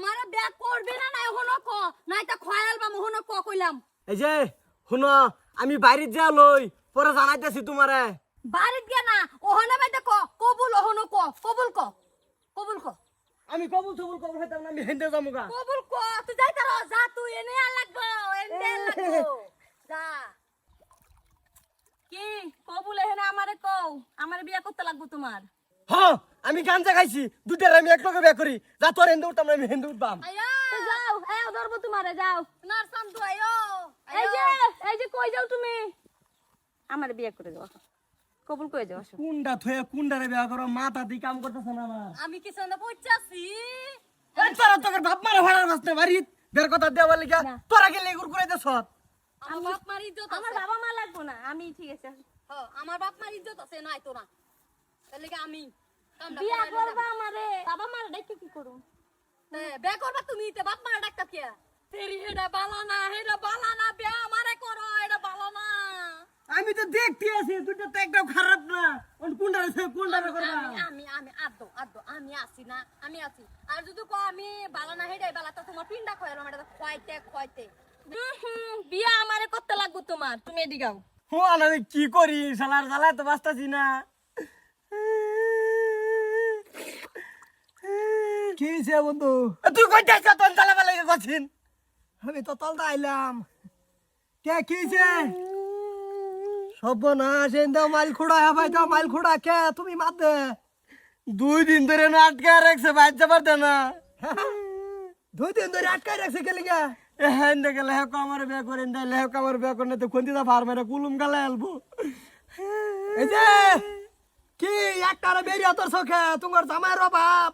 আমারে বিয়া করবি না নাই হনো ক? নাই তা খয়াল বা মোহনো ক কইলাম? এই যে শুনো আমি বাইরে যা লই পরে জানাইতেছি তোমারে। বাড়িত গিয়া না ওহনে বাইতে ক? কবুল ওহনো ক? কবুল ক? কবুল ক? আমি কবুল সবুল কবুল হইতাম না আমি হেন্দে যাব গা। কবুল ক? তুই যাই তার যা তুই এনে আর লাগবো এনে আর লাগবো। যা। কি? কবুল এখানে আমারে কও আমারে বিয়া করতে লাগবো তোমার? হ আমি গাঞ্জা খাইছি। দুটার আমি এক লগে বিয়া করি। যা তোর হেন্দে উঠতাম আমি হেন্দে উঠবাম। যাও হ্যাঁ ধরবো তোমারে যাও। নার্সাম তো আয়ো। এই যে এই যে কই যাও তুমি? আমার বিয়ে করে যাও কবুল করে যাও আসো। কুন্ডা থয়ে কুন্ডারে বিয়া করো মাথা দি কাম করতেছ না আমার। আমি না পড়ছাছি এই তোরা বাপ মারে ভাড়া বাসতে বাড়িত বের কথা দেওয়া লিগা না। তোরা গেলে গুর করে দেছ আমার বাপ মার ইজ্জত আমার বাবা মা লাগবো না আমি ঠিক আছে আমার বাপ মার ইজ্জত আছে নাই তো না তাহলে কি আমি? বিয়া করবা আমারে। বাবা মার ডাইকে কি করু বিয়া করবা তুমি তে বাপ মার ডাক্তার কে? তেরি হেডা বালা না হেডা বালা না বিয়া আমারে করো এটা বালা না আমি তো দেখতে আছি দুটো তো একদম খারাপ না। করবা। আমি আমি আমি আদো আদো আমি আছি না আমি আছি। আর যদি কো আমি বালা না হেডাই বালা তো তোমার পিন্ডা খয়ালো এটা খোয়াইতে খোয়াইতে। বিয়া আমারে করতে লাগবো তোমার। তুমি এদিকে হো আমি কি করি শালার শালা তো বাঁচতাছি না। কি হয়েছে বন্ধু? তুই কই যাইছ তোর জ্বালা বালা গছিন আমি তো তলটা আইলাম। কে কি হয়েছে? সর্বনাশ এই দাও মাইল খোড়া হ্যাঁ ভাই দাও মাইল খোড়া কে? তুমি মাত দে। দুই দিন ধরে না আটকে রাখছে বাইর যাবার দে না। দুই দিন ধরে আটকাই রাখছে কে লিগা? এ হ্যাঁ দেখে লেহক আমার বিয়া করেন দেয় লেহক আমার বিয়া করেন তো কোন দিদা ফার মেরে কুলুম গালে আলবো এই যে কি একটারে বেরিয়ে তোর চোখে তোমার জামাইয়ের অভাব।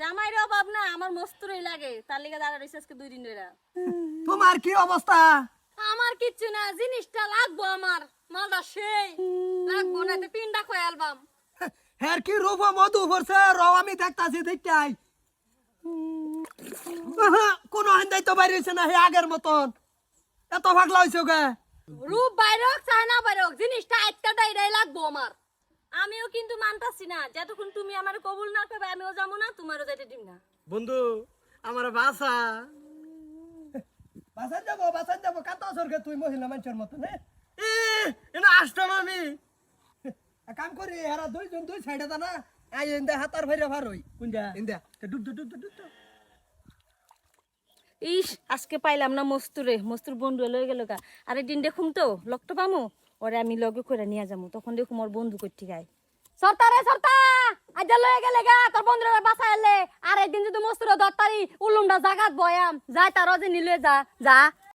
জামাইর অভাব না আমার মস্তুরই লাগে। তার লিগে দাঁড়া রইছে আজকে দুই দিন ধরে তোমার কি অবস্থা? আমার কিচ্ছু না জিনিসটা লাগবো আমার মালটা সেই। লাগবো না তো পিন্ডা খয় অ্যালবাম। হ্যাঁ কি রূপ মধু ভরছে রও আমি দেখতাছি দেখতাই কোনো হেন্দাই তো বাইরে না হে আগের মতন। এত ভাগলা হয়েছে গে রূপ বাইরক চাই না বাইরক জিনিসটা একটা ডাইরাই লাগবো আমার। আমিও কিন্তু মানতাছি না। যতক্ষণ তুমি আমার কবুল না করবে আমিও যাব না তোমারও যাইতে দিম না। বন্ধু আমার বাসা। বাসান যাব বাসান যাব। কাতা সরকে তুই মহিলা মানুষের মতন হ্যাঁ এ এনা আসতাম আমি। কাম করি এরা দুইজন দুই সাইডে না। আই ইন্দা হাতার ভাইরা ভার হই। কোনটা ইন্দা ডুব ডুব ডুব ডুব ইস আজকে পাইলাম না মস্তুরে। মস্তুর বন্ধু লয়ে গেল গা। আরে দিন দেখুম তো লগটো পামু? ওরে আমি লগে করে নিয়ে যাবো তখন দেখুম ওর বন্ধু করতে গায় সরতা রে সরতা! আজ লয়ে গেলে গা তোর বন্ধুরা বাসা এলে আর একদিন যদি মস্তুর দত্তারি উলুমটা জাগাত বয়াম যাই তার যে নিলে যা যা।